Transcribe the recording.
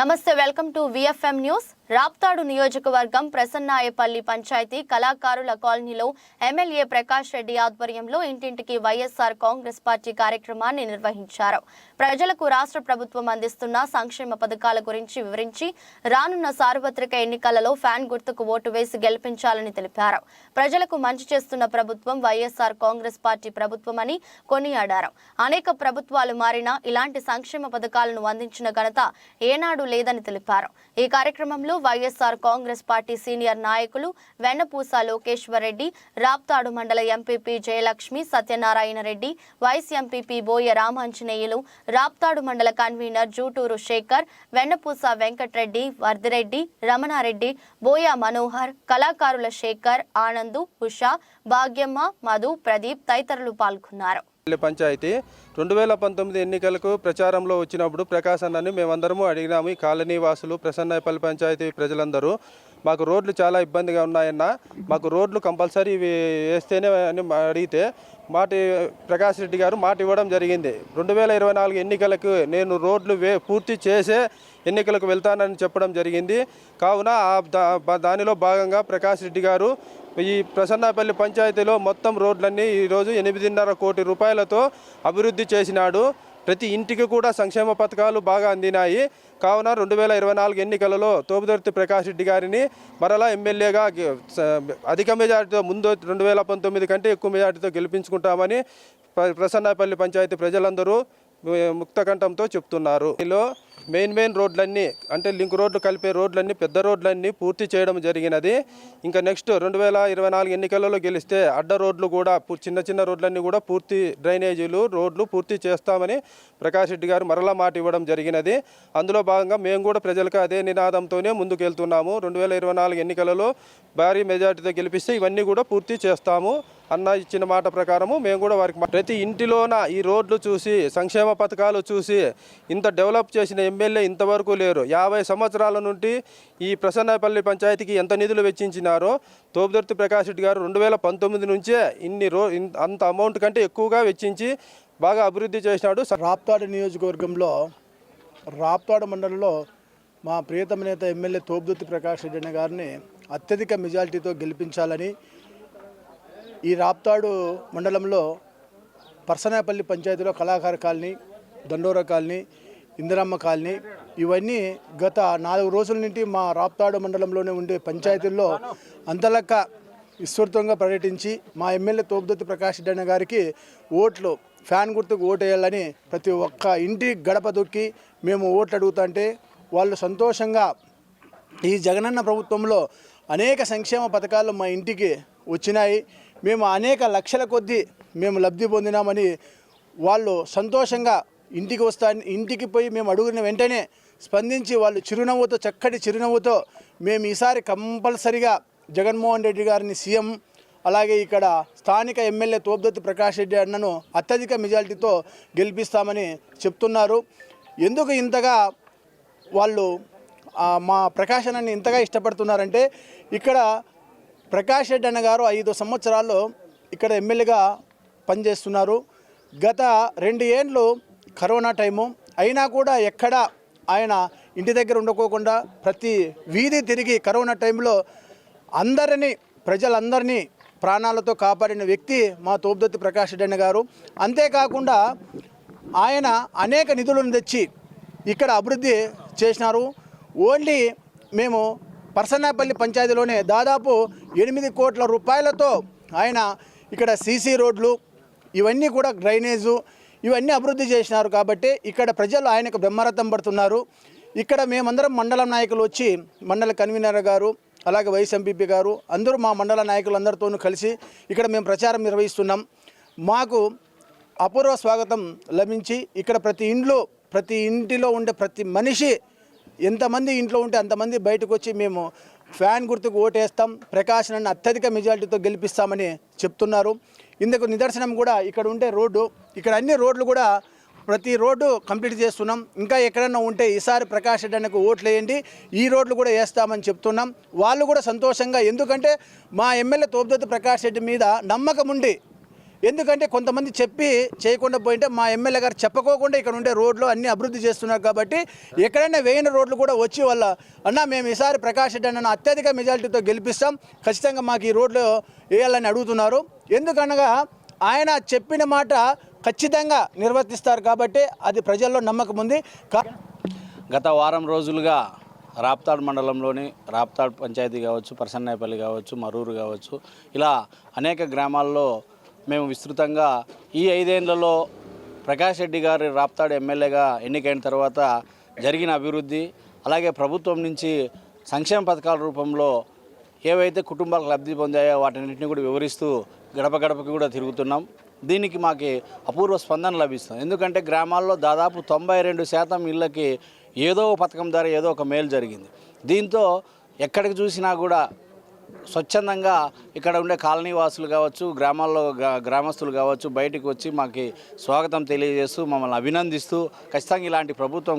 నమస్తే welcome to VFM news Raptadu నియోజకవర్గం ప్రసన్నాయపల్లి పంచాయతీ కళాకారుల కాలనీలో ఎమ్మెల్యే ప్రకాష్ రెడ్డి ఆధ్వర్యంలో ఇంటింటికి వైఎస్ఆర్ కాంగ్రెస్ పార్టీ కార్యక్రమాన్ని నిర్వహించారు. ప్రజలకు రాష్ట్ర ప్రభుత్వం అందిస్తున్న సంక్షేమ పథకాల గురించి వివరించి రానున్న సార్వత్రిక ఎన్నికలలో ఫ్యాన్ గుర్తుకు ఓటు వేసి గెలిపించాలని తెలిపారు. ప్రజలకు మంచి చేస్తున్న ప్రభుత్వం వైఎస్ఆర్ కాంగ్రెస్ పార్టీ ప్రభుత్వమని కొనియాడారు. అనేక ప్రభుత్వాలు మారినా ఇలాంటి సంక్షేమ పథకాలను అందించిన ఘనత ఏనాడు లేదని తెలిపారు. ఈ కార్యక్రమంలో వైఎస్ఆర్ కాంగ్రెస్ పార్టీ సీనియర్ నాయకులు వెన్నపూస లోకేశ్వర్ రెడ్డి రాప్తాడు మండల MPP Jayalakshmi Satyanarayana Reddy vice MPP Boya Ramanjaneyulu Raptadu మండల కన్వీనర్ జూటూరు శేఖర్ వెన్నపూస వెంకట్రెడ్డి వర్దిరెడ్డి రమణారెడ్డి బోయ మనోహర్ కళాకారుల శేఖర్ ఆనందు ఉషా భాగ్యమ్మ మధు ప్రదీప్ తదితరులు పాల్గొన్నారు. పంచాయతీ. రెండు వేల పంతొమ్మిది ఎన్నికలకు ప్రచారంలో వచ్చినప్పుడు ప్రకాశ్ అన్నని మేమందరము అడిగినాము. ఈ కాలనీ వాసులు ప్రసన్నపల్లి పంచాయతీ ప్రజలందరూ మాకు రోడ్లు చాలా ఇబ్బందిగా ఉన్నాయన్న మాకు రోడ్లు కంపల్సరీ ఇవి వేస్తేనే అని మా- అడిగితే మాట ప్రకాష్ రెడ్డి గారు మాట ఇవ్వడం జరిగింది. రెండు వేల ఇరవై నాలుగు ఎన్నికలకు నేను రోడ్లు వే పూర్తి చేసే ఎన్నికలకు వెళ్తానని చెప్పడం జరిగింది. కావున ఆ దా- దానిలో భాగంగా ప్రకాష్ రెడ్డి గారు ఈ ప్రసన్నపల్లి పంచాయతీలో మొత్తం రోడ్లన్నీ ఈరోజు ఎనిమిదిన్నర కోటి రూపాయలతో అభివృద్ధి చేసినాడు. ప్రతి ఇంటికి కూడా సంక్షేమ పథకాలు బాగా అందినాయి. కావున రెండు వేల ఇరవై నాలుగు ఎన్నికలలో తోపుదర్తి ప్రకాష్ రెడ్డి గారిని మరలా ఎమ్మెల్యేగా అధిక మెజార్టీతో ముందు రెండు వేల పంతొమ్మిది కంటే ఎక్కువ మెజార్టీతో గెలిపించుకుంటామని ప్రసన్నపల్లి పంచాయతీ ప్రజలందరూ ముక్తకంఠంతో చెప్తున్నారు. ఇందులో మెయిన్ మెయిన్ రోడ్లన్నీ అంటే లింక్ రోడ్లు కలిపే రోడ్లన్నీ పెద్ద రోడ్లన్నీ పూర్తి చేయడం జరిగినది. ఇంకా నెక్స్ట్ రెండు వేల ఇరవై నాలుగు ఎన్నికలలో గెలిస్తే అడ్డ రోడ్లు కూడా చిన్న చిన్న రోడ్లన్నీ కూడా పూర్తి డ్రైనేజీలు రోడ్లు పూర్తి చేస్తామని ప్రకాష్ రెడ్డి గారు మరలా మాట ఇవ్వడం జరిగినది. అందులో భాగంగా మేము కూడా ప్రజలకు అదే నినాదంతోనే ముందుకు వెళ్తున్నాము రెండు వేల ఇరవై నాలుగు ఎన్నికలలో భారీ మెజార్టీతో గెలిపిస్తే ఇవన్నీ కూడా పూర్తి చేస్తాము. అన్న ఇచ్చిన మాట ప్రకారము మేము కూడా వారికి ప్రతి ఇంటిలోన ఈ రోడ్లు చూసి సంక్షేమ పథకాలు చూసి ఇంత డెవలప్ చేసిన ఎమ్మెల్యే ఇంతవరకు లేరు. యాభై సంవత్సరాల నుండి ఈ ప్రసన్నపల్లి పంచాయతీకి ఎంత నిధులు వెచ్చించినారో తోపుదర్తి ప్రకాష్ రెడ్డి గారు రెండు వేల పంతొమ్మిది నుంచే ఇన్ని రో అంత అమౌంట్ కంటే ఎక్కువగా వెచ్చించి బాగా అభివృద్ధి చేసినాడు. రాప్తాడు నియోజకవర్గంలో రాప్తాడు మండలంలో మా ప్రియతమ నేత ఎమ్మెల్యే తోపుదుత్తి ప్రకాష్ రెడ్డి గారిని అత్యధిక మెజారిటీతో గెలిపించాలని ఈ రాప్తాడు మండలంలో పర్సనాపల్లి పంచాయతీలో కళాకార colony Dandora colony Indiramma colony ఇవన్నీ గత నాలుగు రోజుల నుండి మా రాప్తాడు మండలంలోనే ఉండే పంచాయతీల్లో అంతలక్క విస్తృతంగా పర్యటించి మా ఎమ్మెల్యే తోపుదొత్తి ప్రకాష్ రెడ్డి గారికి ఓట్లు ఫ్యాన్ గుర్తుకు ఓటు వేయాలని ప్రతి ఒక్క ఇంటి గడప దొక్కి మేము ఓట్లు అడుగుతుంటే వాళ్ళు సంతోషంగా ఈ జగనన్న ప్రభుత్వంలో అనేక సంక్షేమ పథకాలు మా ఇంటికి వచ్చినాయి. మేము అనేక లక్షల కొద్దీ మేము లబ్ధి పొందినామని వాళ్ళు సంతోషంగా ఇంటికి వస్తా ఇంటికి పోయి మేము అడుగున వెంటనే స్పందించి వాళ్ళు చిరునవ్వుతో చక్కటి చిరునవ్వుతో మేము ఈసారి కంపల్సరిగా జగన్మోహన్ రెడ్డి గారిని సీఎం అలాగే ఇక్కడ స్థానిక ఎమ్మెల్యే తోపుదొత్తి ప్రకాష్ రెడ్డి అన్నను అత్యధిక మెజారిటీతో గెలిపిస్తామని చెప్తున్నారు. ఎందుకు ఇంతగా వాళ్ళు మా ప్రకాశనాన్ని ఇంతగా ఇష్టపడుతున్నారంటే ఇక్కడ ప్రకాష్ రెడ్డి అన్న గారు ఐదు సంవత్సరాల్లో ఇక్కడ ఎమ్మెల్యేగా పనిచేస్తున్నారు. గత రెండు ఏండ్లు కరోనా టైము అయినా కూడా ఎక్కడ ఆయన ఇంటి దగ్గర ఉండకోకుండా ప్రతి వీధి తిరిగి కరోనా టైంలో అందరినీ ప్రజలందరినీ ప్రాణాలతో కాపాడిన వ్యక్తి మా తోపుదత్తి ప్రకాష్ రెడ్డి గారు. అంతేకాకుండా ఆయన అనేక నిధులను తెచ్చి ఇక్కడ అభివృద్ధి చేసినారు. ఓన్లీ మేము పర్సనాపల్లి పంచాయతీలోనే దాదాపు ఎనిమిది కోట్ల రూపాయలతో ఆయన ఇక్కడ సీసీ రోడ్లు ఇవన్నీ కూడా డ్రైనేజు ఇవన్నీ అభివృద్ధి చేసినారు కాబట్టి ఇక్కడ ప్రజలు ఆయనకు బ్రహ్మరథం పడుతున్నారు. ఇక్కడ మేమందరం మండలం నాయకులు వచ్చి మండల కన్వీనర్ గారు అలాగే వైస్ ఎంపీపీ గారు అందరూ మా మండల నాయకులందరితోనూ కలిసి ఇక్కడ మేము ప్రచారం నిర్వహిస్తున్నాం. మాకు అపూర్వ స్వాగతం లభించి ఇక్కడ ప్రతి ఇంట్లో ప్రతి ఇంటిలో ఉండే ప్రతి మనిషి ఎంతమంది ఇంట్లో ఉంటే అంతమంది బయటకు వచ్చి మేము ఫ్యాన్ గుర్తుకు ఓటేస్తాం ప్రకాశ్ నన్ను అత్యధిక మెజారిటీతో గెలిపిస్తామని చెప్తున్నారు. ఇందుకు నిదర్శనం కూడా ఇక్కడ ఉండే రోడ్డు ఇక్కడ అన్ని రోడ్లు కూడా ప్రతి రోడ్డు కంప్లీట్ చేస్తున్నాం. ఇంకా ఎక్కడన్నా ఉంటే ఈసారి ప్రకాష్ రెడ్డి ఓట్లు వేయండి ఈ రోడ్లు కూడా వేస్తామని చెప్తున్నాం. వాళ్ళు కూడా సంతోషంగా ఎందుకంటే మా ఎమ్మెల్యే తోపుదొత్తి ప్రకాష్ రెడ్డి మీద నమ్మకం ఉండి ఎందుకంటే కొంతమంది చెప్పి చేయకుండా పోయింటే మా ఎమ్మెల్యే గారు చెప్పకోకుండా ఇక్కడ ఉండే రోడ్లు అన్ని అభివృద్ధి చేస్తున్నారు కాబట్టి ఎక్కడైనా వేయని రోడ్లు కూడా వచ్చి వల్ల అన్న మేము ఈసారి ప్రకాష్ రెడ్డి అన్న అత్యధిక మెజారిటీతో గెలిపిస్తాం. ఖచ్చితంగా మాకు ఈ రోడ్లు వేయాలని అడుగుతున్నారు. ఎందుకనగా ఆయన చెప్పిన మాట ఖచ్చితంగా నిర్వర్తిస్తారు కాబట్టి అది ప్రజల్లో నమ్మకం ఉంది. గత వారం రోజులుగా రాప్తాడ్ మండలంలోని రాప్తాడ్ పంచాయతీ కావచ్చు ప్రసన్నాయపల్లి కావచ్చు మరూరు కావచ్చు ఇలా అనేక గ్రామాల్లో మేము విస్తృతంగా ఈ ఐదేళ్ళలో ప్రకాష్ రెడ్డి గారి రాప్తాడు ఎమ్మెల్యేగా ఎన్నికైన తర్వాత జరిగిన అభివృద్ధి అలాగే ప్రభుత్వం నుంచి సంక్షేమ పథకాల రూపంలో ఏవైతే కుటుంబాలకు లబ్ధి పొందాయో వాటిన్నింటినీ కూడా వివరిస్తూ గడప గడపకి కూడా తిరుగుతున్నాం. దీనికి మాకు అపూర్వ స్పందన లభిస్తుంది. ఎందుకంటే గ్రామాల్లో దాదాపు తొంభై రెండు శాతం ఇళ్ళకి ఏదో ఒక పథకం ద్వారా ఏదో ఒక మేలు జరిగింది. దీంతో ఎక్కడికి చూసినా కూడా స్వచ్ఛందంగా ఇక్కడ ఉండే కాలనీ వాసులు కావచ్చు గ్రామాల్లో గ్రామస్తులు కావచ్చు బయటికి వచ్చి మాకు స్వాగతం తెలియజేస్తూ మమ్మల్ని అభినందిస్తూ ఖచ్చితంగా ఇలాంటి ప్రభుత్వం